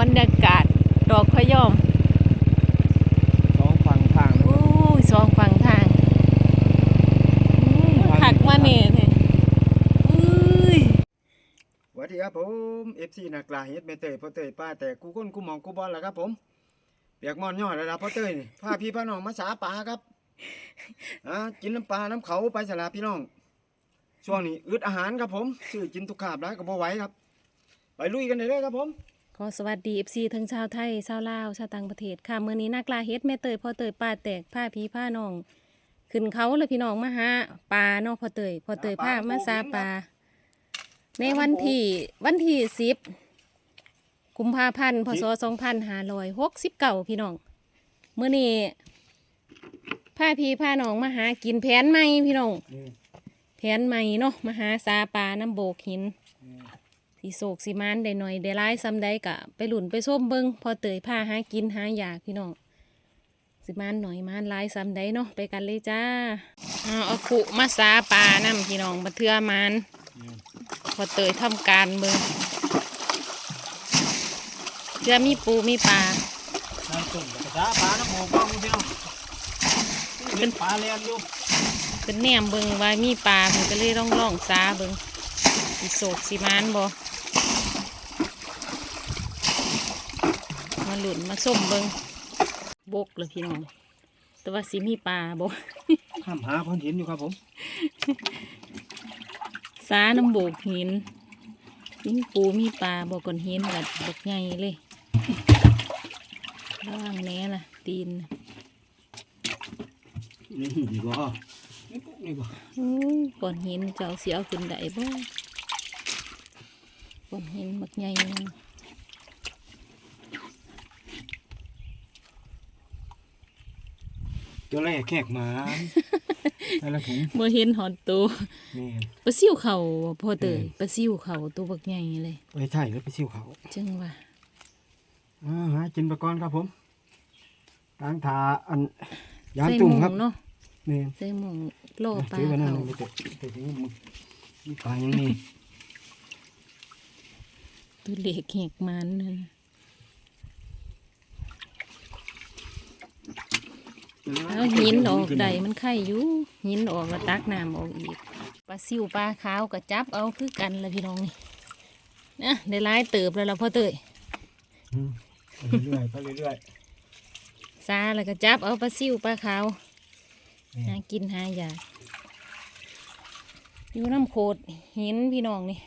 บรรยากาศดอกพะยอมสองฝั่งทางอู้ยสองฝั่งทางอู้ยผักมาเนี่ยเท่อุ้ยสวัสดีครับผม FC นักลาเฮ็ดเมเตยพ่อเตยป้าแต่กูก้นกูหมองกูบอลแล้วครับผมเปียกมอนยอดแล้วล่ะพ่อเตยนี่พาพี่พาน้องมาสาปลาครับอ่ากินน้ำปลาน้ำเขาไปสละพี่น้องช่วงนี้อึดอาหารครับผมซื้อกินทุกขาบแล้วก็บ่ไหวครับ ไปลุยกันเลยเด้อครับผม ขอสวัสดี FC ทั้งชาวไทยชาวลาวชาวต่างประเทศค่ะมื้อนี้นักลาเฮ็ดแม่เตยพ่อเตยป้าแตกผ้าพีผ้าน้อง ขึ้นเขาเลยพี่น้องมาหาปลาเนาะพ่อเตยพ่อเตยผ้ามาซาปลาในวันที่วันที่สิบกุมภาพันธ์พศสองพันห้าร้อยหกสิบเก้าพี่น้องมื้อนี้ผ้าพีผ้าน้องมาหากินแผนใหม่พี่น้องแผนใหม่เนาะมาหาซาปลาน้ำโบกหิน สีโศกสีมานได้หน่อยได้ร้ายซ้ำได้กะไปหลุนไปส้มเบิงพอเตยผ้าหากินหาอยากพี่น้องสิมานหน่อยมานร้ายซ้ำได้เนาะไปกันเลยจ้าเอาเอาขุมาซาปลาน้ำพี่น้องมาเทือมานพอเตยทำการเบิงเทือมีปูมีปลาน้ำตุ่มกระซาปลาน้ำโมกบ้างพี่น้องเป็นปลาเลี้ยงอยู่เป็นแหนมเบิงว่ามีปลาเพิ่นก็เลยร่องร่องๆซาเบิงสีโศกสีมานบ่มา หลุนมาส้มเบิงบกเลยพี่น้อง แต่ว่าสีมีปลาบ่ห้ามหาพันหินอยู่ครับผมสาน้ำโบกหินมีปูมีปลาบอกก่อนหินแบบบกใหญ่เลยระวังแหน่ล่ะ ตีนนี่ดีบ่นี่ปุ๊บนี่บ่อู้ก่อนหินเจ้าเสียวขึ้นได้บ่ก่อนหินบักใหญ่นั่น ตัวแรกแขกหมาแต่ละถุงบ่เห็นหอดตัวนี่ปลาซิวเขาพอเตยอืมปลาซิวเขาตัวบักใหญ่เลยไปใช่แล้วไปซิ่วเขาจึงว่าอ่าหากินไปก่อนครับผมตั้งทาอันยางใส่ตุ่หมมครับงเนาะนี่ใส่หมงโลปลาถือไว้นั่นเขาเลยไม่ติดติดนี่มึงมีปลาอย่างนี้ตัวเล็กแหกมันนั่น เอาหินออกได้มันไข่อยู่หินออกแล้วตักน้ำออกอีกปลาซิวปลาขาวก็จับเอาคือกันละพี่น้องนี่นะได้หลายเติบแล้วล่ะพ่อเตยอืมไปเรื่อยๆไปเรื่อยซาแล้วก็จับเอาปลาซิวปลาขาวนี่หากินหาอยากอยู่น้ำโขดหินพี่น้องนี่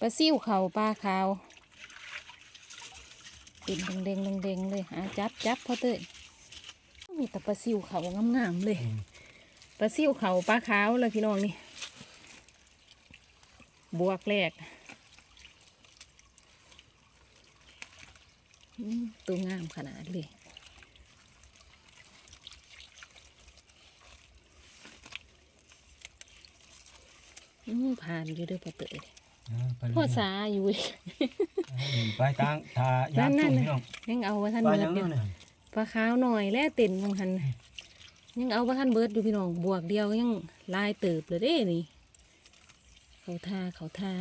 ปลาซิวเขาปลาขาว เป็นเด้งๆเด้งๆเลยหาจับจับพ่อเตยมีแต่ปลาซิวเขางามๆเลยอืมปลาซิ่วเขาปลาขาวเลยพี่น้องนี่บวกแรกอืมตัวงามขนาดเลยอืมผ่านอยู่เด้วยพอเตยอ่าไปเรื่ พ่ออยสาอยู่อีกๆไปตั้งทายางนั่ตุ่นมๆพี่น้องยังเอาว่าท่านปลาเบิอดย่างเดีนั้ยวนน่ะปลาขาวหน่อยแล่เต็นบางหันยังเอาว่าท่านเบิดอยู่พี่น้องบวกเดียวยังลายเติบเลยเด้นี่เขาทาเขาทา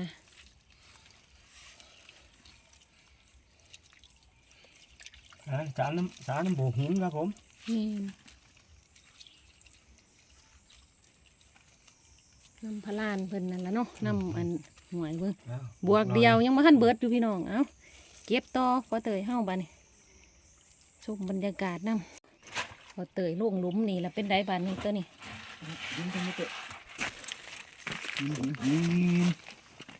อ่าสารน้ำสารน้ำโบกหินครับผมนี่ น้ำพะลานเพิ่นนั่นละเนาะน้ำอันหน่วยเบิ่งอ้าบวกเดียวยังมาทันเบิดอยู่พี่น้องเอ้าเก็บต่อพอเตยเฮ้าบานี่ชมบรรยากาศน้ำพอเตยลงหลุมนี่แล้วเป็นไดบานนี้ตัวนี้หินตรงนี้เตะหินหิน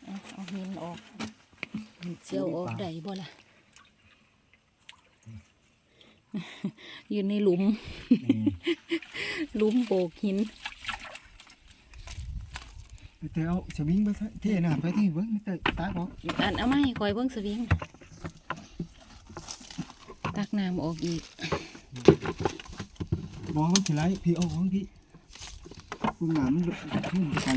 เอาเอาหินออกเจียวออกได้บ่ล่ะอยู่ในหลุมนี่หลุมโบกหินไป เตะเอาสวิงไปซะเทน้ำไปที่เบิ้งไม่เตะตายบ่อันเอามาให้คอยเบิ้งสวิงตักน้ำออกอีกมองมันสิไรพี่เอาของพี่คุณหนามันขึ้นไป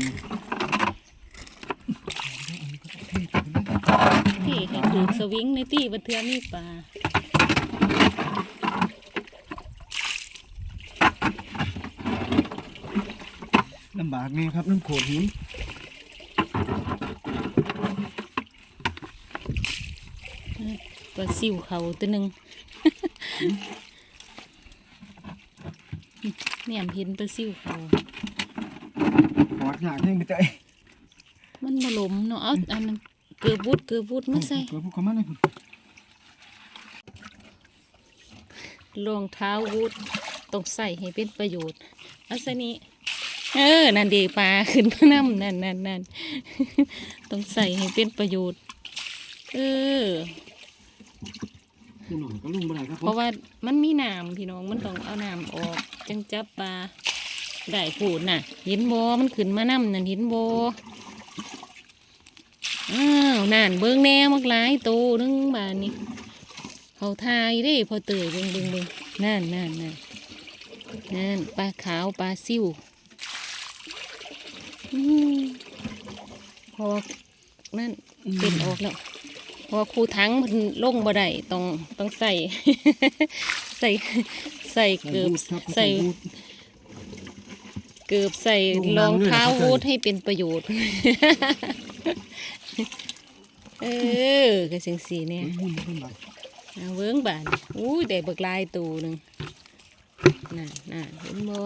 ที่ให้ถือสวิงในที่บันเทือมีปลาลำบากแน่ครับน้ำโขดหิน ปลาซิวเขาตัวหนึ่งแหนมเห็นปลาซิวเขาหอดยากแห้งไปเตยมันบลมเนาะเอาอันนั้นเกือบวุดเกือบวุดมาใส่เกิดพวกเขามาเลยพุ่นรองเท้าวุดต้องใส่ให้เป็นประโยชน์เอาซะนี้เออ นั่นเดีปลาขึ้นมาน้ำนั่นนั่นนั่นต้องใส่ให้เป็นประโยชน์ เออ พี่น้องก็ลุงบ่ได้ครับผเพมราะว่ามันมีน้ำพี่น้องมันต้องเอาน้ำออกจังจับปลาได้พูดน่ะเห็นบอมันขึ้นมาน้ำนั่นเห็นบออ้าวนั่นเบิ้งแน่มักหลายโตนึงบานนี้เขาทายเด้พอเตยเบิ้งเบิ้งเบิ้งนั่นนั่นนั่นนั่นปลาขาวปลาซิวอืมพอนั่นเป็นออกแล้ว เพอครูทั้งมันลงบ่ได้ต้องต้องใส่ ใส่ใส่เกือบครับใส่บูทเกือบใส่ลงรองน้ำด้วยเหรอเท้าเข้าใจวูดให้เป็นประโยชน์ เออกระสิงสีเนี่ยหุ่นหุ่นไปเอาเวิ้งบานอุ้ยได้เบิกลายตูหนึ่งน่ะน่ะเห็นบ่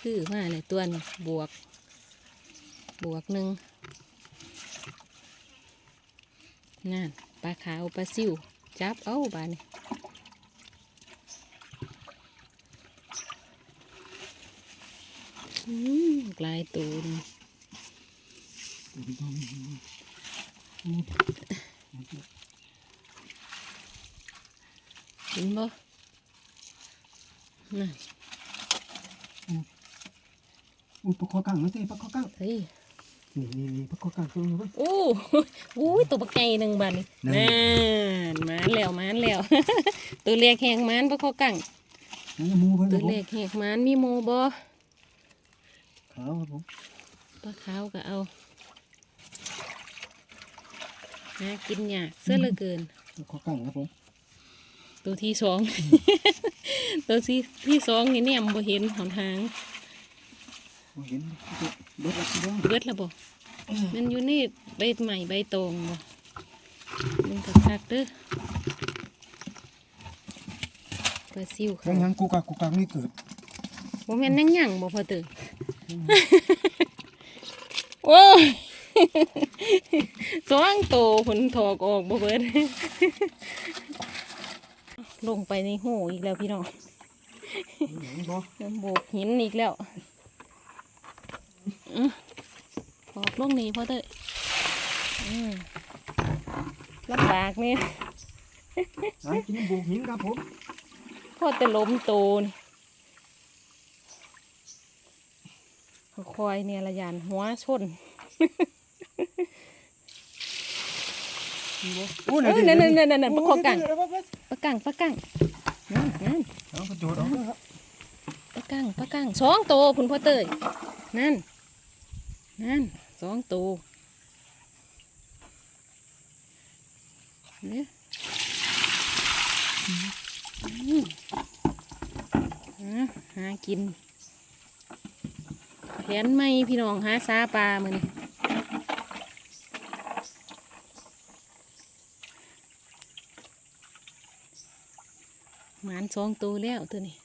คือมาเลยตัวนี้บวก บวกหนึ่ง นั่นปลาขาวปลาซิวจับเอาบานนี่อืมลายตูหนึงเห็นบ่นั่นอุ้ยปลาคอกังไม่ใช่ปลาคอกังเฮ้ย นี่นี่นี่ปลาคอกังตัวนี้เว้ยโอ้อู้ยตัวปักไก่หนึ่งบาทนี่นั่นนั่นมานแล้วมานแล้ว ตัวเล็กแหงมานปะข้อกังนั่นจะมูเพิ่นคตัรัวบผมเล็กแหงมานมีโมบอขาวครับผมปลาขาวก็เอาหากินยากเสื้อเหลือเกินปลาคอกังครับผม ตัวที่สอง ตัวที่ที่สองนี่เนี่ยมบ่เห็นหนทางโอ้เห็น เบิดแล้วพี่น้องเบิดและบ่มันอยู่นี่ใบใหม่ใบตองบ่มันก็คักเด้อปลาซิวกัเขางยังกูกักกูกักนี่เกิดบ่แม่นนั่งหยังบ่พอตื่นโอ้ยสว่างโตผลถอกออกบ่เบิดลงไปในหูอีกแล้วพี่น้องเห็นบ่น้ำโบกหินอีกแล้ว อื้อถอกลงนี่พ่อเตยอืมลำบากนี่หากินบูหินครับผมพ่อแต่ล้มโตนี่คอยๆเนี่ยละยานหัวชนโอ้เอ้ยนั่นนั่นนั่นนั่นปลาคอกังปลากังปลากังนั่นนั่นเอากระโดดเอาเด้อครับปลากังปลากังสองโตวคุณพ่อเตยนั่น นั่นสองโตวเนี่ยหากินแผนไม่พี่น้องหาซาปลามือนี่หมานสองตัวแล้วตัวนี้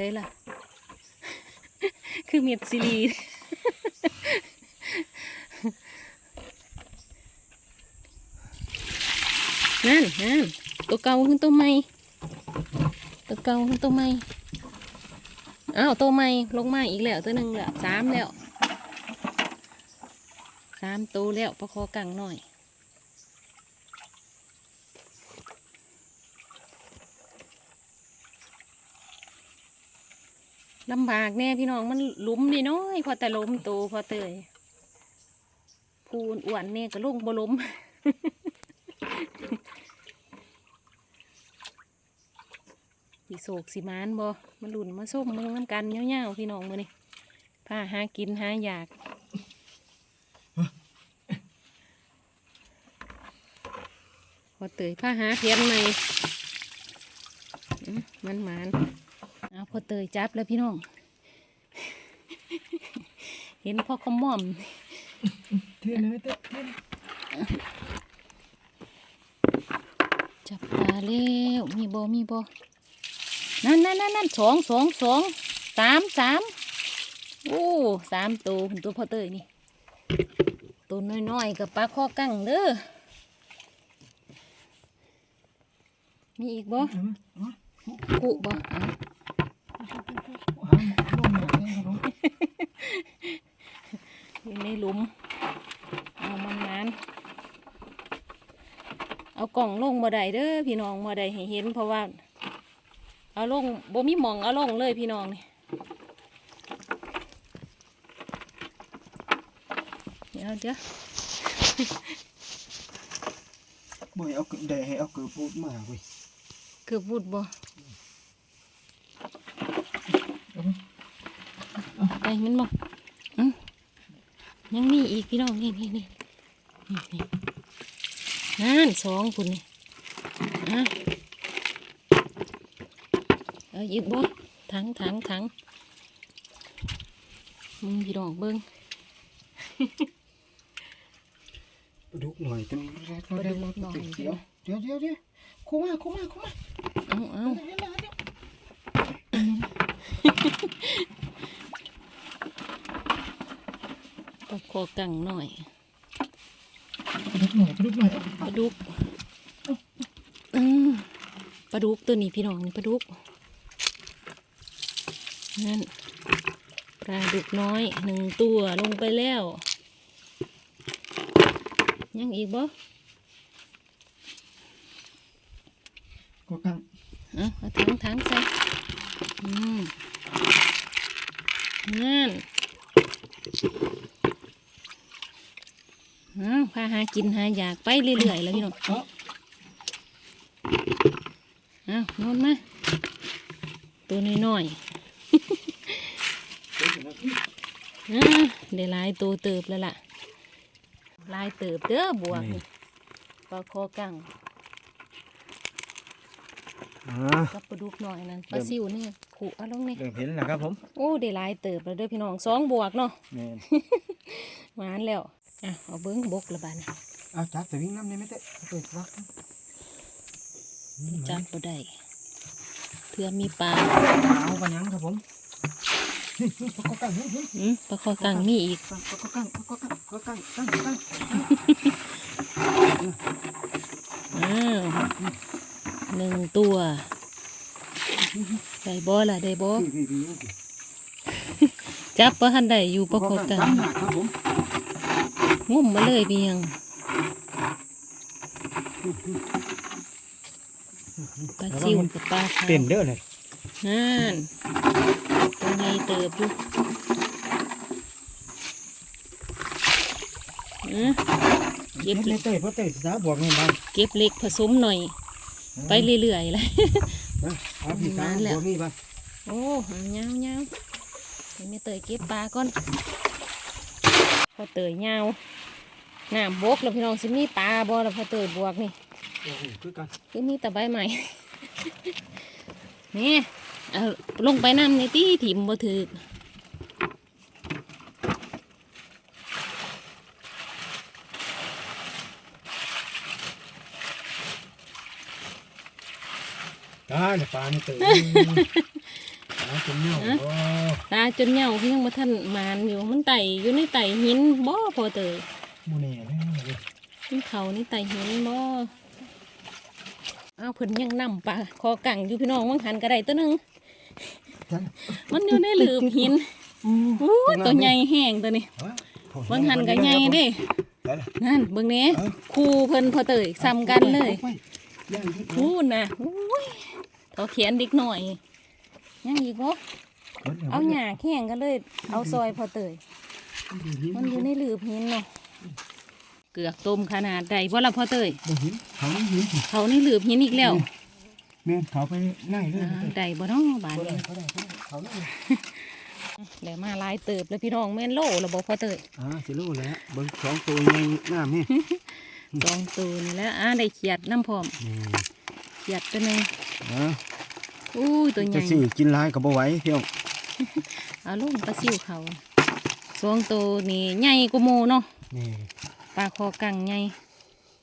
เลยล่ะ คือเม็ดซีรีส์นั่นนั่นตัวเก่าขึ้นตัวใหม่ ตัวเก่าขึ้นตัวใหม่ อ้าวตัวใหม่ลงมาอีกแล้วตัวหนึ่งแล้วสามแล้วสามตัวแล้วประคอกังหน่อย ลำบากแน่พี่น้องมันลุ่มนี่น้อยพอแต่ล้มโตพอเตยพูนอ้วนเนี่ยก็ลงบ่ล้มสีโศกสีมานบ่มันหลุนมาส้มมึงน้ำกันเงี้ยวๆพี่น้องมือนี่พาหากินหาอยากพอเตยพาหาเพียนใหม่มันมาน พอเตยจับแล้วพี่น้อง เห็นพ่อขมอมเท่เลยเต้เท่จับปลาเร็วมีบ่มีบ่นั่นนั่นนั่นนั่นสองสองสองสามสามโอ้สามตัวผมตัวพ่อเตยนี่ ตัวน้อยๆกับปลาข้อกั้งเด้อมีอีกบ่กุบ่ อะอยู่ในหลุม เอามันนั้นเอากล่องลงบ่ได้เด้อพี่น้องบ่ได้ให้เห็น เพราะว่า เอาลงบ่มีหมองเอาลงเลยพี่น้องนี่เดี๋ยวเดี๋ยวบ่ให้เอาเกลือได้ให้เอาเกลือปูดมาเว้ยเกือบบุดบ่ได้ มันบ่อื้อยังมีอีกพี่น้องนี่นี่นี่นี่นี่นั่นสองคุณนี่อะเอาอีกบ่ถังถังถังมึงพี่น้องเบิ่งปลาดุกหน่อยตัวนี้แรกแรกแรกแรกเดี๋ยวเดี๋ยวเดี๋ยวเดี๋ยวคู่มาคู่มาคู่มาเอาเอา ตะโคกังหน่อยปลาดุกหน่อยปลาดุกหน่อยปลาดุกอืมปลาดุกตัวนี้พี่น้องนี่ปลาดุกนั่นปลาดุกน้อยหนึ่งตัวลงไปแล้ว ยังอีกบ่ก็กังเอาเอาถังถังใส่อืมนั่นเอา พาหากินหาอยากไปเรื่อยๆแล้วพี่น้องเอ้าเอานอนมาตัวน้อยๆอ่าได้หลายตัวเติบแล้วล่ะหลายเติบเด้อบวกนี่ปลาคอกังอ่ากับปลาดุกหน่อยนั่นปลาซิวนี่ขู่เอาลงนี่เริ่มเห็นแล้วครับผม โอ้ได้หลายเติบแล้วเด้อพี่น้องสองบวกเนาะแม่นหวานแล้ว อะเอาเบิ้งบกละบาดนเอาจับแต่วิ่งน้ำนี่ไม่เต้เต้รักจับบ่ได้เพื่อมีปลาเอากันยังครับผมนี่ก็กังนี่นี่อืมปลาคอกังมีอีกก็กังก็กังก็กังกังกังอ้าวหนึ่งตัวได้บ่ล่ะได้บ่พี่พี่พี่จับบ่ทันได้อยู่ปลาคอกังหนักครับผม งุ่มมาเลยเบียงปลาซิวกับปลาขาวเต้นเด้อเลยนั่นตัวใหญ่เติบอยู่อือเก็บเต้เต้เต้จ้าบวกนี่บ้างเก็บเล็กผสมหน่อย ไปเรื่อยๆเลยเอาพี่จ้าบวกนี่บ้างโอ้หางยาวยาวเดี๋ยวแม่เตยเก็บปลาก่อนพ อเตยยาวน้ำบกแล้วพี่น้องสิมีปลาบ่แล้วพอเตยบวกนี่โอ้โหคือกันคือมีแต่ใบใหม่ นี่เอาลงไปน้ำในตี้ถิ่มบ่ถือได้เลยปลานี่ตื่นปลา จนเน่าโอ้ตาจนเหย่าพี่ยังบ่ทันมานอยู่มันไต่อยู่ในไต่หินบ่พอเตยมูนี่เลย มันเขาในไต่หินบ่อ้าวเพิ่นยังนำปลาคอกังอยู่พี่น้องวังหันกระไดตัวหนึงมันอยู่ในหลืบหินอู้ยตัวใหญ่แห้งตัวนี้วังหันก็ใหญ่เด้นั่นเบิ่งแหนี้คู่เพิ่นพอเตยซ้ำกันเลยพูดนะอุ้ยเขาเขียนเด็กหน่อย ยังอีกบ่เอาหยาแข่งกันเลย เอาซอยพอเตยมันอยู่ในหลืบหินเนาะเกือกต้มขนาดใดบ่ละพอเตยบ่หินเขาไม่หินเขาในหลืบหินอีกแล้วแม่เขาไปนั่งเลยอ่าใดบ่เน้องบานเขาได้นี้เขาได้เขาได้เดี๋ยวมาหลายเติบแล้วพี่น้องแม่นโลแล้วบ่พอเตยอ่าสิรู้แล้วเบิ่งสองตัวใหญ่งามนี่สองตัวนี่แหล้วอ่าได้เขียดน้ำพร้อมเขียดตัวหนึงอ่า อู้ยตัวใหจะญ่ซื้อกินหลายก็บ่ไหวพี่น้องเอาลูกปลาซิวเขาสองตัวนี่ใหญ่กว่าหมูเนาะนี่ปลาคอกังใหญ่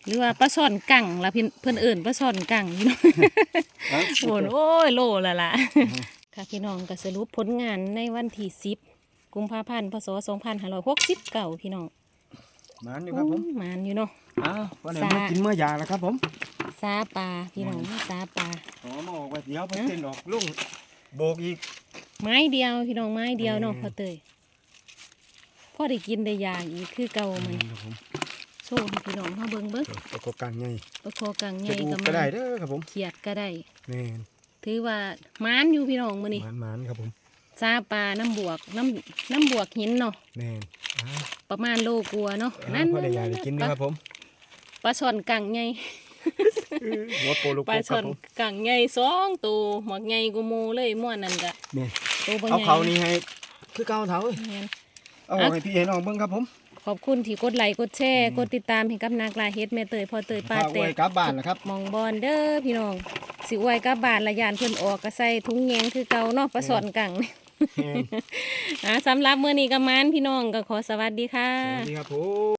หรือว่าปลาซ่อนกังละเพิ่นเพื่อนเอิ่นปลาซ่อนกังพี่น้องเอาโอ้โอ้ยโลละล่ะ ค่ะพี่น้องก็สรุปผลงานในวันที่สิบกุมภาพันธ์พศสองพันห้าร้อยหกสิบเก้าพี่น้องมานี่ครับผมอู้หมานอยู่เนาะ อ้าววันนี้สามากินเมื่อยาแล้วครับผม ซาปลาพี่น้องซาปลาขอมาออกไว้เดี๋ยวเพิ่นเต้นออกลุงโบกอีก ไม้เดียวพี่น้องไม้เดียวเนาะอืมพอเตยพ่อได้กินได้ยาอีกคือเก่าไหมครับผมโชว์ให้พี่น้องเขาเบิ่งเบิ่งตะกกันไงปลาคอกังใหจะญ่อูก็ก็มาได้เด้อครับผมเขียดก็ได้แม่นถือว่าหมานอยู่พี่น้องมื้อนี้หมานๆครับผมซาปลาน้ำบวกน้ำน้ำบวกหินเนาะแม่นอ้าวประมาณโลกลัวาเนาะนั่นพอได้ยาได้กินปนะลาครับผมปลาช่อนกังใหญ่ หัวโปลูกปลาโปคช่อรับนผมกังใหญ่สองตัวหมวกใหญ่กูมูเลยม่วนนั่นก็แม่นตัวบ่เอาใหญ่เขานี่ให้คือเก่าเถาเอ้ยแม่น เอาออกให้พี่ให้น้องเบิ่งครับผมขอบคุณที่กดไลค์กดแชร์กดติดตามให้กับนากลาเฮ็ดแม่เตยพอเตยปลาพาแตไว้กกลับบ้านนะครับหมองบอลเด้อพี่น้อง สิอวยกลับบานละยานเพิ่นออกก็ใส่ถุงแยงคือเก่าเนาะปลาสอนกังแม่นอ่าสำหรับมื้อนี้ก็มานพี่น้องก็ขอสวัสดีค่ะ สวัสดีครับผม